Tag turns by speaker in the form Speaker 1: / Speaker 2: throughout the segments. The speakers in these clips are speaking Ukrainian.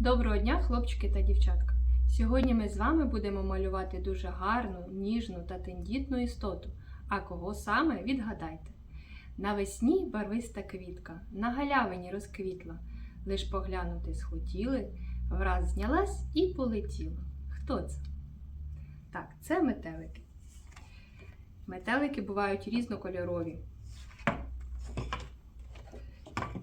Speaker 1: Доброго дня, хлопчики та дівчатка! Сьогодні ми з вами будемо малювати дуже гарну, ніжну та тендітну істоту. А кого саме відгадайте. Навесні барвиста квітка, на галявині розквітла, лиш поглянути схотіли, враз знялась і полетіла. Хто це? Так, це метелики. Метелики бувають різнокольорові.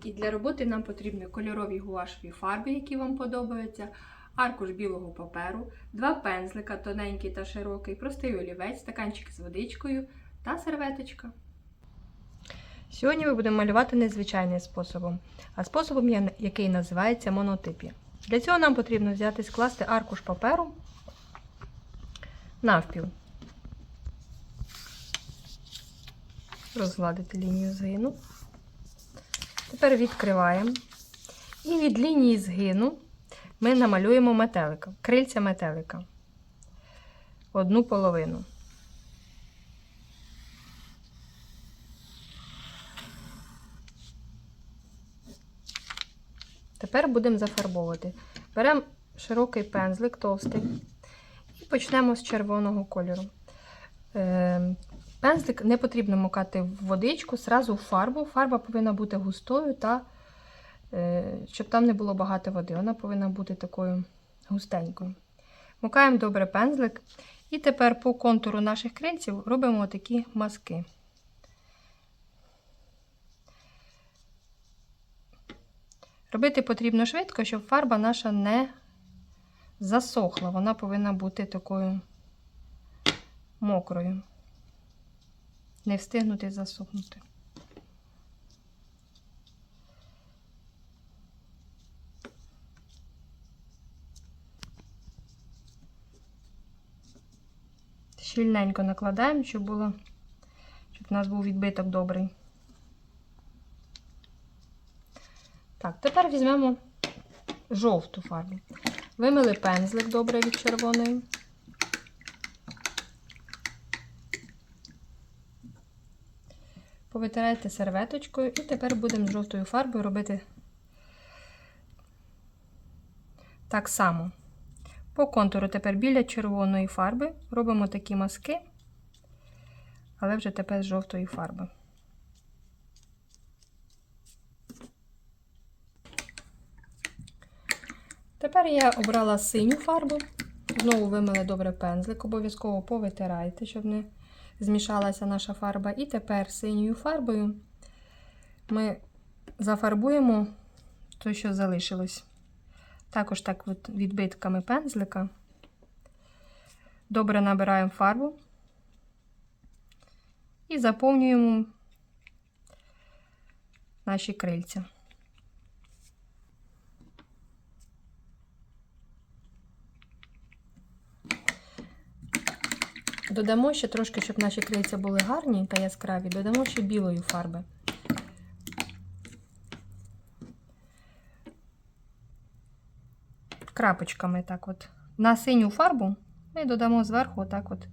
Speaker 1: І для роботи нам потрібні кольорові гуашеві фарби, які вам подобаються, аркуш білого паперу, два пензлика, тоненький та широкий, простий олівець, стаканчик з водичкою та серветочка. Сьогодні ми будемо малювати незвичайним способом, а способом, який називається монотипі. Для цього нам потрібно взяти скласти аркуш паперу навпіл. Розгладити лінію згину. Тепер відкриваємо. І від лінії згину ми намалюємо метелика, крильця метелика. Одну половину. Тепер будемо зафарбовувати. Беремо широкий пензлик, товстий, і почнемо з червоного кольору. Пензлик не потрібно мокати в водичку, зразу в фарбу. Фарба повинна бути густою, та, е, щоб там не було багато води. Вона повинна бути такою густенькою. Мокаємо добре пензлик. І тепер по контуру наших крильців робимо такі мазки. Робити потрібно швидко, щоб фарба наша не засохла. Вона повинна бути такою мокрою. Не встигнути засохнути. Щільненько накладаємо, щоб було, щоб у нас був відбиток добрий. Так, тепер візьмемо жовту фарбу. Вимили пензлик добре від червоної. Повитирайте серветочкою, і тепер будемо з жовтою фарбою робити так само. По контуру тепер біля червоної фарби робимо такі мазки, але вже тепер з жовтої фарби. Тепер я обрала синю фарбу. Знову вимили добре пензлик, обов'язково повитирайте, щоб не змішалася наша фарба. І тепер синьою фарбою ми зафарбуємо те, що залишилось. Також так відбитками пензлика. Добре набираємо фарбу і заповнюємо наші крильця. Додамо ще трошки, щоб наші крильця були гарні та яскраві, додамо ще білої фарби. Крапочками так от. На синю фарбу ми додамо зверху отак от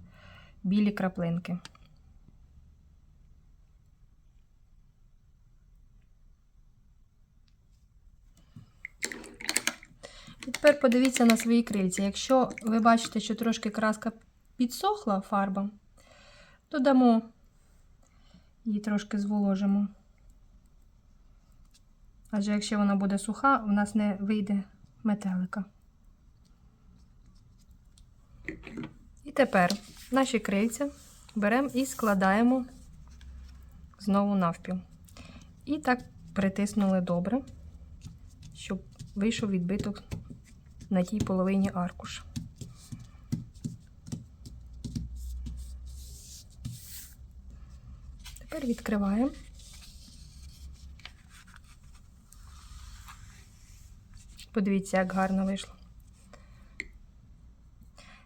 Speaker 1: білі краплинки. І тепер подивіться на свої крильця. Якщо ви бачите, що трошки краска підсохла фарба, додамо її трошки зволожимо. Адже якщо вона буде суха, у нас не вийде метелика. І тепер наші крильця беремо і складаємо знову навпіл. І так притиснули добре, щоб вийшов відбиток на тій половині аркуша. Тепер відкриваємо. Подивіться, як гарно вийшло.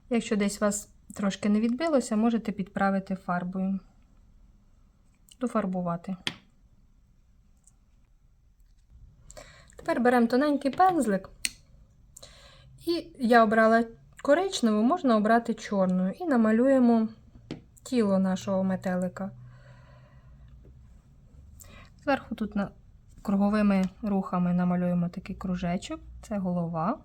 Speaker 1: Якщо десь у вас трошки не відбилося, можете підправити фарбою, дофарбувати. Тепер беремо тоненький пензлик, і я обрала коричневу, можна обрати чорною, і намалюємо тіло нашого метелика. Зверху тут на круговими рухами намалюємо такий кружечок, це голова.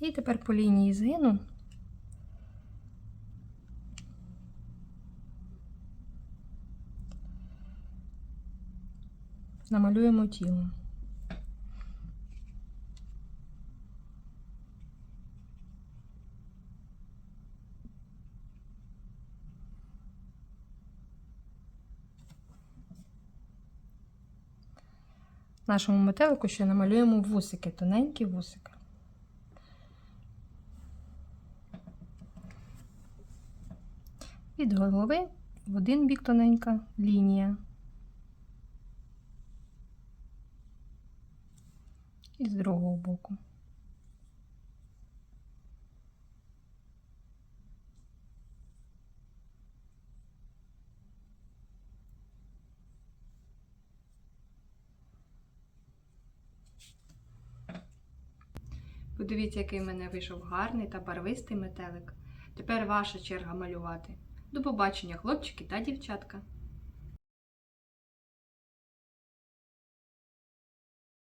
Speaker 1: І тепер по лінії згину намалюємо тіло. Нашому метелику ще намалюємо вусики, тоненькі вусики. Від голови в один бік тоненька лінія. І з другого боку. Подивіться, який в мене вийшов гарний та барвистий метелик. Тепер ваша черга малювати. До побачення, хлопчики та дівчатка!